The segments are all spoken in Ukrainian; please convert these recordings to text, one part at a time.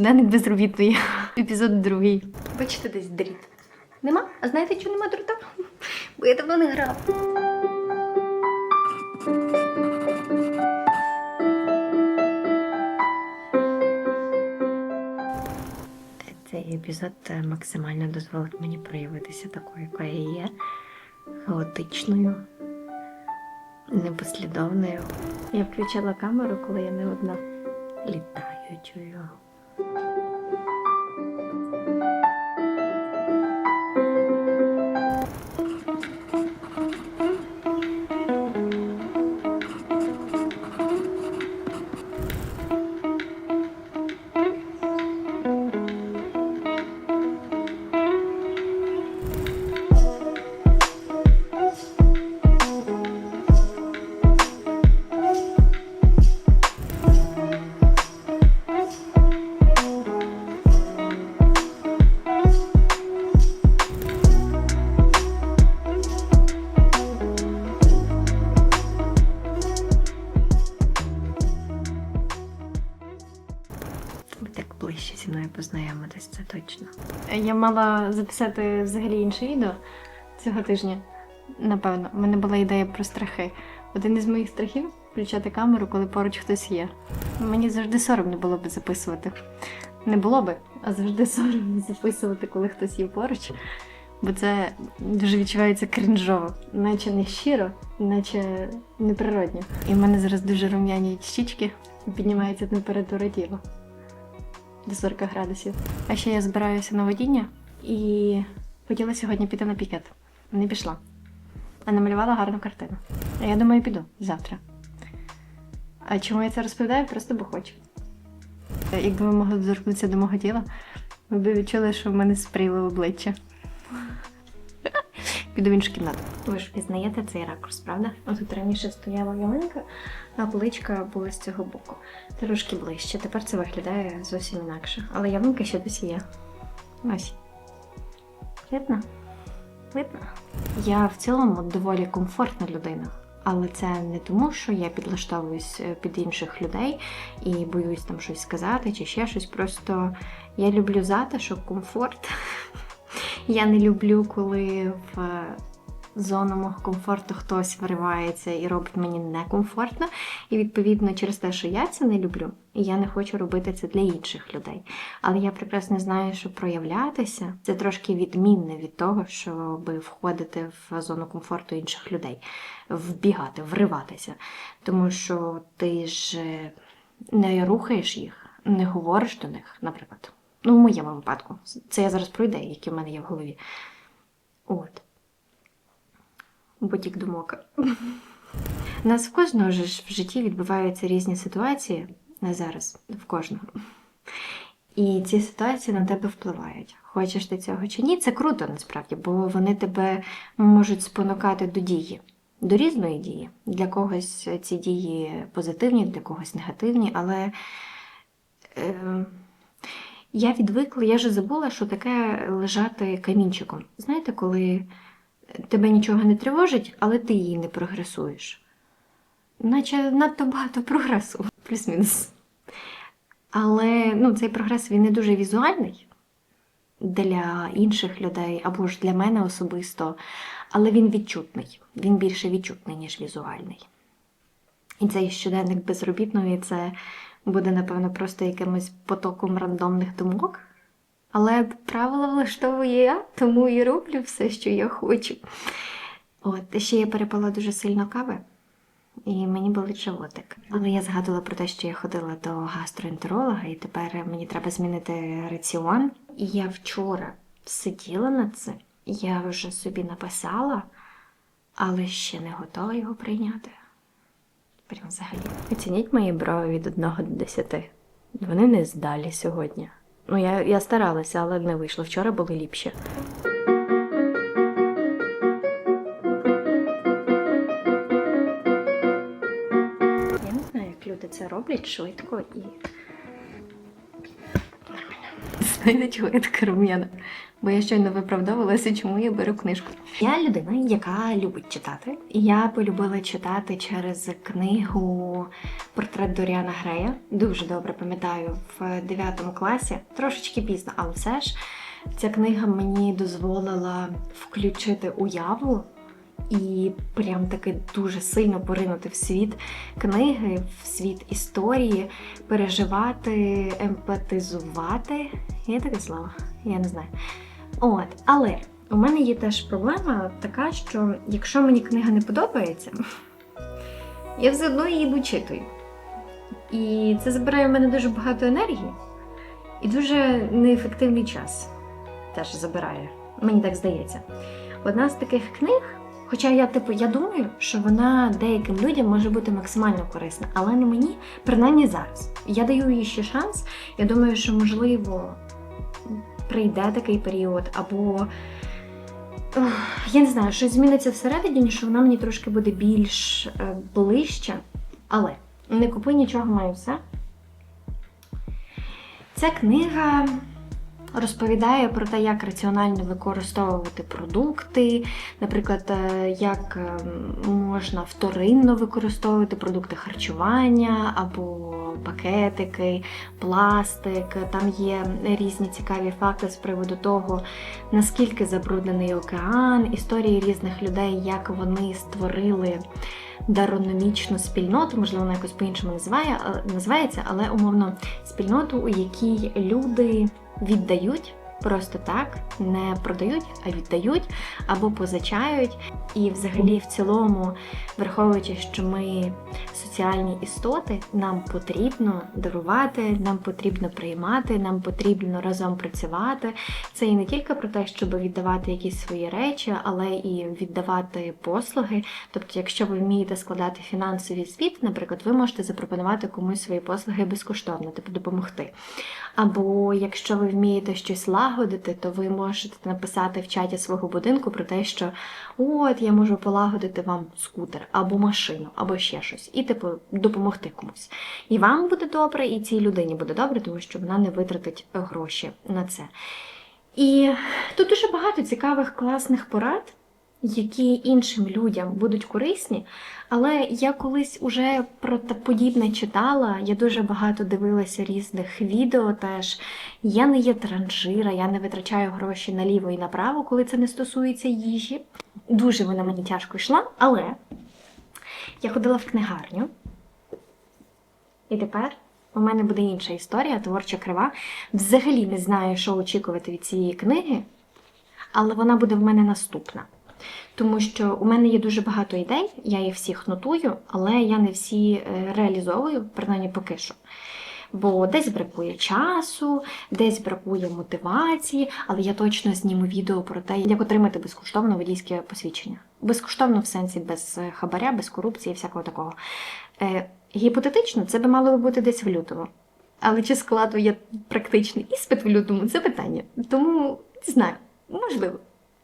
Щоденник безробітної. Епізод другий. Бачите, десь дріт. Нема? А знаєте, чого нема дрота? Бо я давно не грав. Цей епізод е, максимально дозволить мені проявитися такою, яка я є. Хаотичною, непослідовною. Я включила камеру, коли я не одна літаючою. Це точно. Я мала записати взагалі інше відео цього тижня. Напевно, у мене була ідея про страхи. Один із моїх страхів включати камеру, коли поруч хтось є. Мені завжди соромно було би записувати. Не було би, а завжди соромно записувати, коли хтось є поруч. Бо це дуже відчувається крінжово, наче не щиро, наче неприродньо. І в мене зараз дуже рум'яні щічки, піднімається температура тіла до 40 градусів. А ще я збираюся на водіння і хотіла сьогодні піти на пікет. Не пішла. А намалювала гарну картину. А я думаю, піду завтра. А чому я це розповідаю? Просто бо хочу. Якби ви могли доторкнутися до мого тіла, ви б відчули, що в мене спріло обличчя. Піду в іншу кімнату. Ви ж пізнаєте цей ракурс, правда? Тут раніше стояла ялинка, а поличка була з цього боку. Трошки ближче. Тепер це виглядає зовсім інакше. Але ялинка ще досі є. Ось. Видно? Видно? Я в цілому доволі комфортна людина. Але це не тому, що я підлаштовуюсь е, під інших людей і боюсь там щось сказати чи ще щось. Просто я люблю затишок, комфорт. Я не люблю, коли в зону мого комфорту хтось виривається і робить мені некомфортно. І відповідно через те, що я це не люблю, я не хочу робити це для інших людей. Але я прекрасно знаю, що проявлятися це трошки відмінне від того, щоб входити в зону комфорту інших людей, вбігати, вриватися. Тому що ти ж е, не рухаєш їх, не говориш до них, наприклад. Ну, в моєму випадку. Це я зараз про ідеї, які в мене є в голові. От. Потік думок. У нас в кожного ж в житті відбуваються різні ситуації на зараз, в кожного. І ці ситуації на тебе впливають. Хочеш ти цього чи ні, це круто насправді, бо вони тебе можуть спонукати до дії, до різної дії. Для когось ці дії позитивні, для когось негативні, але е, я відвикла, я вже забула, що таке лежати камінчиком. Знаєте, коли тебе нічого не тривожить, але ти її не прогресуєш. Наче надто багато прогресу, плюс-мінус. Але ну, цей прогрес він не дуже візуальний для інших людей або ж для мене особисто, але він відчутний. Він більше відчутний, ніж візуальний. І цей щоденник безробітної це буде, напевно, просто якимось потоком рандомних думок. Але правила влаштовую я, тому і роблю все, що я хочу. От, ще я перепила дуже сильно кави, і мені болить животик. Але я згадувала про те, що я ходила до гастроентеролога, і тепер мені треба змінити раціон. І я вчора сиділа над цим, я вже собі написала, але ще не готова його прийняти. Прям взагалі. Оцініть мої брови від 1 до 10. Вони не здалі сьогодні. Ну, я, я старалася, але не вийшло. Вчора були ліпші. Я не знаю, як люди це роблять швидко і. Нормально. Знаєте, чого я така рум'яна? Бо я щойно виправдовувалася, чому я беру книжку. Я людина, яка любить читати. Я полюбила читати через книгу Портрет Доріана Грея. Дуже добре пам'ятаю в 9 класі, трошечки пізно, але все ж ця книга мені дозволила включити уяву і прям таки дуже сильно поринути в світ книги, в світ історії, переживати, емпатизувати. Є таке слово? Я не знаю. От, але у мене є теж проблема така, що якщо мені книга не подобається, я все одно її дочитую. І це забирає в мене дуже багато енергії і дуже неефективний час теж забирає. Мені так здається. Одна з таких книг, хоча я типу я думаю, що вона деяким людям може бути максимально корисна, але не мені, принаймні зараз. Я даю їй ще шанс. Я думаю, що можливо прийде такий період, або я не знаю, щось зміниться всередині, що вона мені трошки буде більш е, ближче. Але не купи нічого, маю все. Ця книга розповідає про те, як раціонально використовувати продукти, наприклад, е, як е, можна вторинно використовувати продукти харчування або пакетики, пластик. Там є різні цікаві факти з приводу того, наскільки забруднений океан, історії різних людей, як вони створили. Дарономічну спільноту, можливо, вона якось по-іншому називає, е, називається, але умовно спільноту, у якій люди віддають просто так, не продають, а віддають або позичають. І, взагалі, в цілому, враховуючи, що ми соціальні істоти, нам потрібно дарувати, нам потрібно приймати, нам потрібно разом працювати. Це і не тільки про те, щоб віддавати якісь свої речі, але і віддавати послуги. Тобто, якщо ви вмієте складати фінансовий звіт, наприклад, ви можете запропонувати комусь свої послуги безкоштовно, типу допомогти. Або якщо ви вмієте щось лагодити, то ви можете написати в чаті свого будинку про те, що от я можу полагодити вам скутер або машину, або ще щось, і типу допомогти комусь. І вам буде добре, і цій людині буде добре, тому що вона не витратить гроші на це. І тут дуже багато цікавих класних порад, які іншим людям будуть корисні. Але я колись уже про подібне читала. Я дуже багато дивилася різних відео. Теж я не є транжира, я не витрачаю гроші наліво і направо, коли це не стосується їжі. Дуже вона мені тяжко йшла, але я ходила в книгарню. І тепер у мене буде інша історія, творча крива. Взагалі не знаю, що очікувати від цієї книги, але вона буде в мене наступна. Тому що у мене є дуже багато ідей, я їх всіх нотую, але я не всі е, реалізовую, принаймні поки що. Бо десь бракує часу, десь бракує мотивації, але я точно зніму відео про те, як отримати безкоштовно водійське посвідчення. Безкоштовно в сенсі без е, хабаря, без корупції, всякого такого. Гіпотетично, це би мало би бути десь в лютому. Але чи складу я практичний іспит в лютому це питання. Тому не знаю, можливо.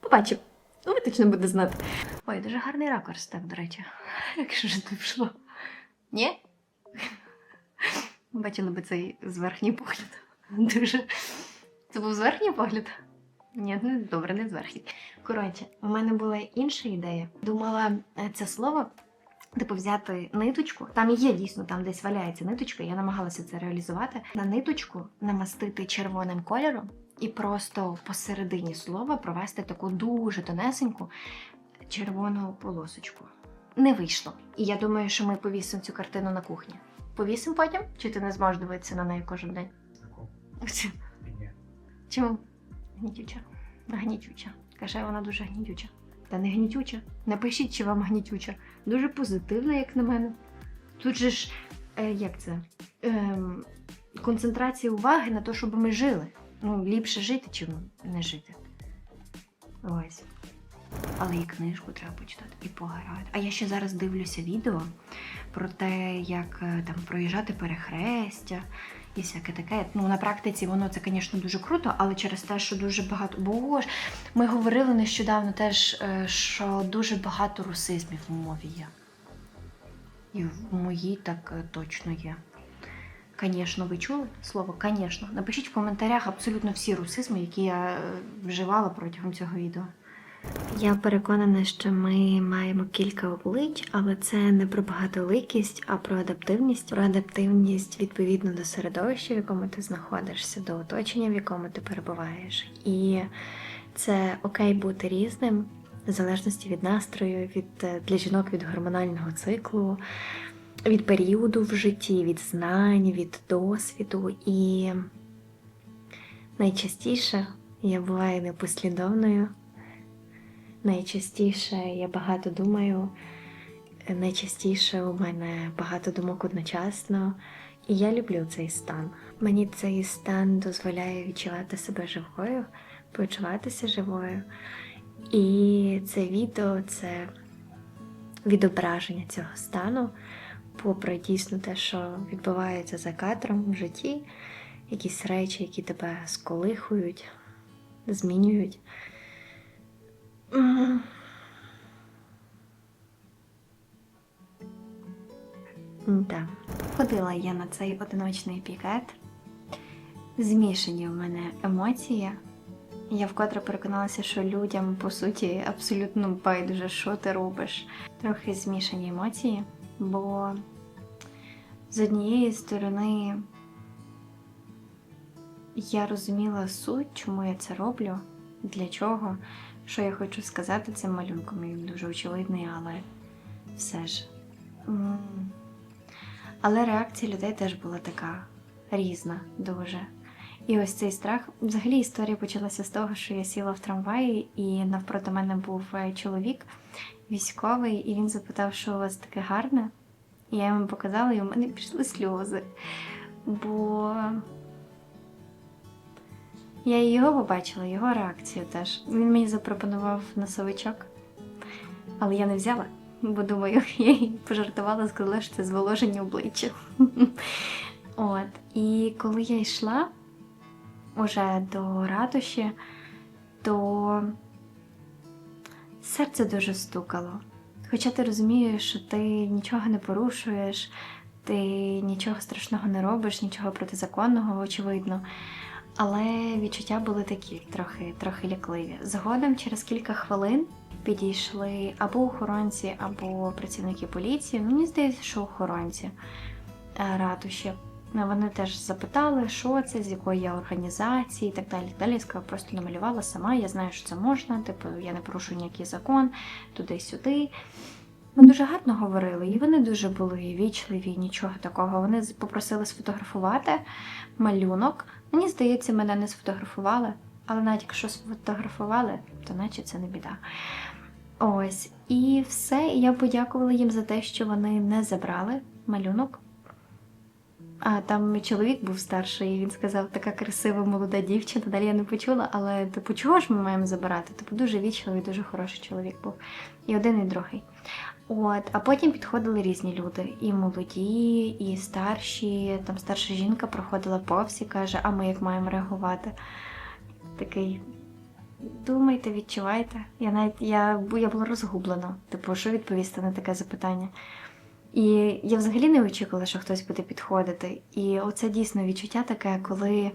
Побачимо. Ну, ви точно буде знати. Ой, дуже гарний ракурс, так, до речі. Якщо ж не пішло. Ні? Бачили би цей зверхній погляд. Дуже. Це був зверхній погляд? Ні, ну добре, не зверхній. Коротше, у мене була інша ідея. Думала е, це слово. Типу взяти ниточку, там є дійсно, там десь валяється ниточка, я намагалася це реалізувати. На ниточку намастити червоним кольором і просто посередині слова провести таку дуже тонесеньку червону полосочку. Не вийшло. І я думаю, що ми повісимо цю картину на кухні. Повісимо потім? Чи ти не зможеш дивитися на неї кожен день? Ні. Чому? Гнітюча. Гнітюча. Каже, вона дуже гнітюча. Та не гнітюча. Напишіть, чи вам гнітюча. Дуже позитивна, як на мене. Тут же ж, е, як це? е, концентрація уваги на те, щоб ми жили. Ну, ліпше жити, чим не жити. Ось. Але і книжку треба почитати, і пограти. А я ще зараз дивлюся відео про те, як е, там проїжджати перехрестя і всяке таке. Ну, на практиці воно це, звісно, дуже круто, але через те, що дуже багато. Бо ж, ми говорили нещодавно теж, е, що дуже багато русизмів в мові є. І в моїй так е, точно є. Конечно, ви чули слово конечно. Напишіть в коментарях абсолютно всі русизми, які я вживала протягом цього відео. Я переконана, що ми маємо кілька облич, але це не про багатоликість, а про адаптивність. Про адаптивність відповідно до середовища, в якому ти знаходишся, до оточення, в якому ти перебуваєш. І це окей бути різним, в залежності від настрою, від е, для жінок від гормонального циклу, від періоду в житті, від знань, від досвіду. І найчастіше я буваю непослідовною. Найчастіше я багато думаю, найчастіше у мене багато думок одночасно, і я люблю цей стан. Мені цей стан дозволяє відчувати себе живою, почуватися живою. І це відео це відображення цього стану, попри дійсно те, що відбувається за кадром в житті, якісь речі, які тебе сколихують, змінюють. Да. Ходила я на цей одиночний пікет. Змішані в мене емоції. Я вкотре переконалася, що людям, по суті, абсолютно байдуже, що ти робиш. Трохи змішані емоції, бо з однієї сторони я розуміла суть, чому я це роблю, для чого, що я хочу сказати цим малюнком. Він дуже очевидний, але все ж. але реакція людей теж була така різна дуже. І ось цей страх. Взагалі історія почалася з того, що я сіла в трамваї, і навпроти мене був е, чоловік військовий, і він запитав, що у вас таке гарне. І я йому показала, і у мене пішли сльози. Бо я і його побачила, його реакцію теж. Він мені запропонував носовичок, але я не взяла, бо думаю, я їй пожартувала, сказала, що це зволоження обличчя. От. І коли я йшла уже до ратуші, то серце дуже стукало. Хоча ти розумієш, що ти нічого не порушуєш, ти нічого страшного не робиш, нічого протизаконного, очевидно. Але відчуття були такі, трохи, трохи лякливі. Згодом, через кілька хвилин, підійшли або охоронці, або працівники поліції. Мені здається, що охоронці е, ратуші. Ну, Вони теж запитали, що це, з якої я організації і так далі. Далі я сказала, просто намалювала сама. Я знаю, що це можна, типу, я не порушую ніякий закон, туди-сюди. Ми дуже гарно говорили, і вони дуже були вічливі, нічого такого. Вони попросили сфотографувати малюнок. Мені здається, мене не сфотографували, але навіть якщо сфотографували, то наче це не біда. Ось, і все. І я подякувала їм за те, що вони не забрали малюнок. А там чоловік був старший, і він сказав, така красива молода дівчина. Далі я не почула, але типу, чого ж ми маємо забирати? Типу, дуже вічливий, дуже хороший чоловік був. І один, і другий. От, а потім підходили різні люди, і молоді, і старші. Там старша жінка проходила повз і каже, а ми як маємо реагувати? Такий. Думайте, відчувайте. Я навіть я, я була розгублена. Типу, що відповісти на таке запитання? І я взагалі не очікувала, що хтось буде підходити. І оце дійсно відчуття таке, коли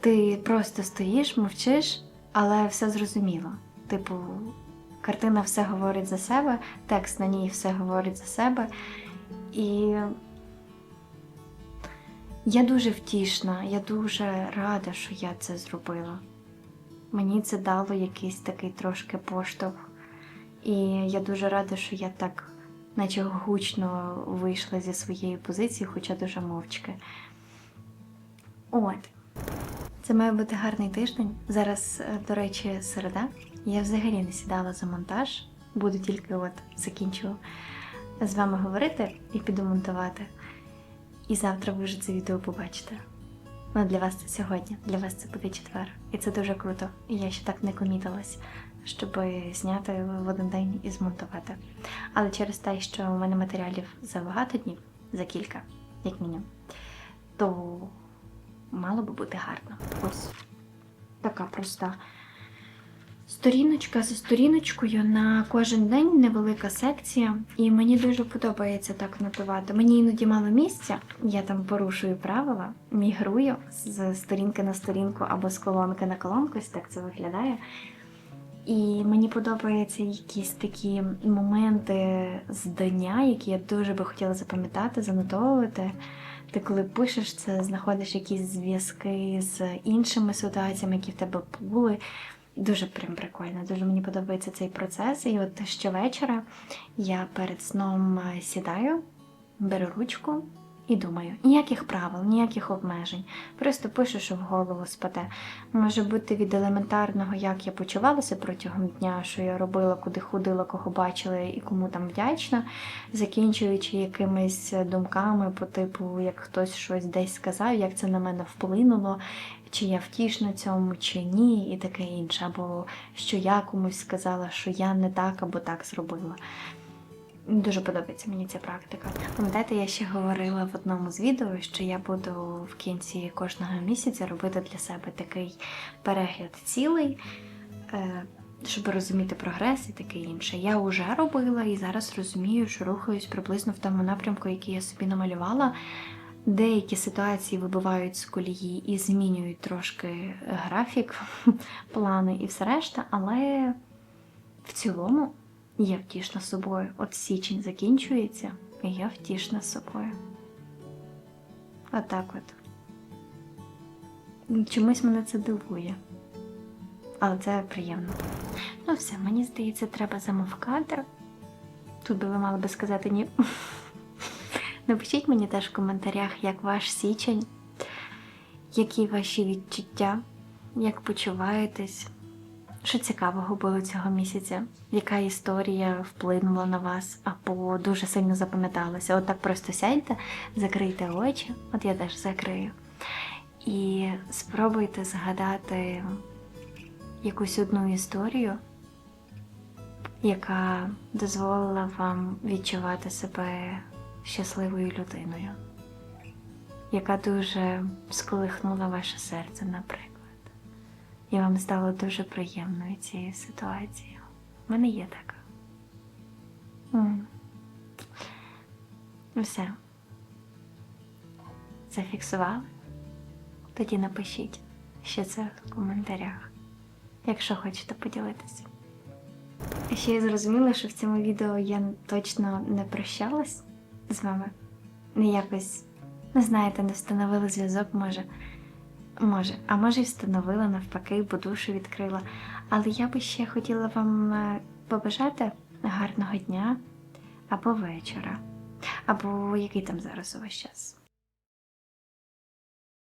ти просто стоїш, мовчиш, але все зрозуміло. Типу, картина все говорить за себе, текст на ній все говорить за себе. І я дуже втішна, я дуже рада, що я це зробила. Мені це дало якийсь такий трошки поштовх. І я дуже рада, що я так, наче гучно вийшла зі своєї позиції, хоча дуже мовчки. От. Це має бути гарний тиждень. Зараз, е, до речі, середа. Я взагалі не сідала за монтаж. Буду тільки от закінчу з вами говорити і піду монтувати. І завтра ви вже це відео побачите. Ну, для вас це сьогодні, для вас це буде четвер. І це дуже круто. І я ще так не комітилась, щоб зняти в один день і змонтувати. Але через те, що у мене матеріалів за багато днів, за кілька, як мінімум, то мало би бути гарно. Ось така проста Сторіночка за сторіночкою на кожен день невелика секція, і мені дуже подобається так нотувати. Мені іноді мало місця, я там порушую правила, мігрую з сторінки на сторінку або з колонки на колонку, ось так це виглядає. І мені подобаються якісь такі моменти з дня, які я дуже би хотіла запам'ятати, занотовувати. Ти коли пишеш це, знаходиш якісь зв'язки з іншими ситуаціями, які в тебе були. Дуже прям прикольно, дуже мені подобається цей процес. І от щовечора я перед сном сідаю, беру ручку і думаю: ніяких правил, ніяких обмежень. Просто пишу, що в голову спаде. Може бути від елементарного, як я почувалася протягом дня, що я робила, куди ходила, кого бачила і кому там вдячна, закінчуючи якимись думками по типу, як хтось щось десь сказав, як це на мене вплинуло, чи я втішна цьому, чи ні, і таке інше. Або що я комусь сказала, що я не так або так зробила. Дуже подобається мені ця практика. Пам'ятаєте, я ще говорила в одному з відео, що я буду в кінці кожного місяця робити для себе такий перегляд цілий, е, щоб розуміти прогрес і таке інше. Я вже робила і зараз розумію, що рухаюсь приблизно в тому напрямку, який я собі намалювала. Деякі ситуації вибивають з колії і змінюють трошки графік, плани і все решта, але в цілому я втішна собою. От січень закінчується, і я втішна собою. Отак от. Чомусь мене це дивує. Але це приємно. Ну все, мені здається, треба замовкати. Тут би ви мали би сказати ні. Напишіть мені теж в коментарях, як ваш січень, які ваші відчуття, як почуваєтесь, що цікавого було цього місяця, яка історія вплинула на вас або дуже сильно запам'яталася. От так просто сядьте, закрийте очі, от я теж закрию. І спробуйте згадати якусь одну історію, яка дозволила вам відчувати себе щасливою людиною, яка дуже сколихнула ваше серце, наприклад. І вам стало дуже приємною цією ситуацією. У мене є така. Все. Зафіксували? Тоді напишіть ще це в коментарях, якщо хочете поділитися. Ще я зрозуміла, що в цьому відео я точно не прощалась з вами. Не якось, не знаєте, не встановила зв'язок, може. Може, а може, і встановила навпаки, бо душу відкрила. Але я би ще хотіла вам е, побажати гарного дня або вечора, або який там зараз у вас час.